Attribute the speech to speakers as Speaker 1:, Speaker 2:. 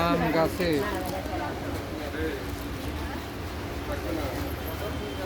Speaker 1: আম গাছে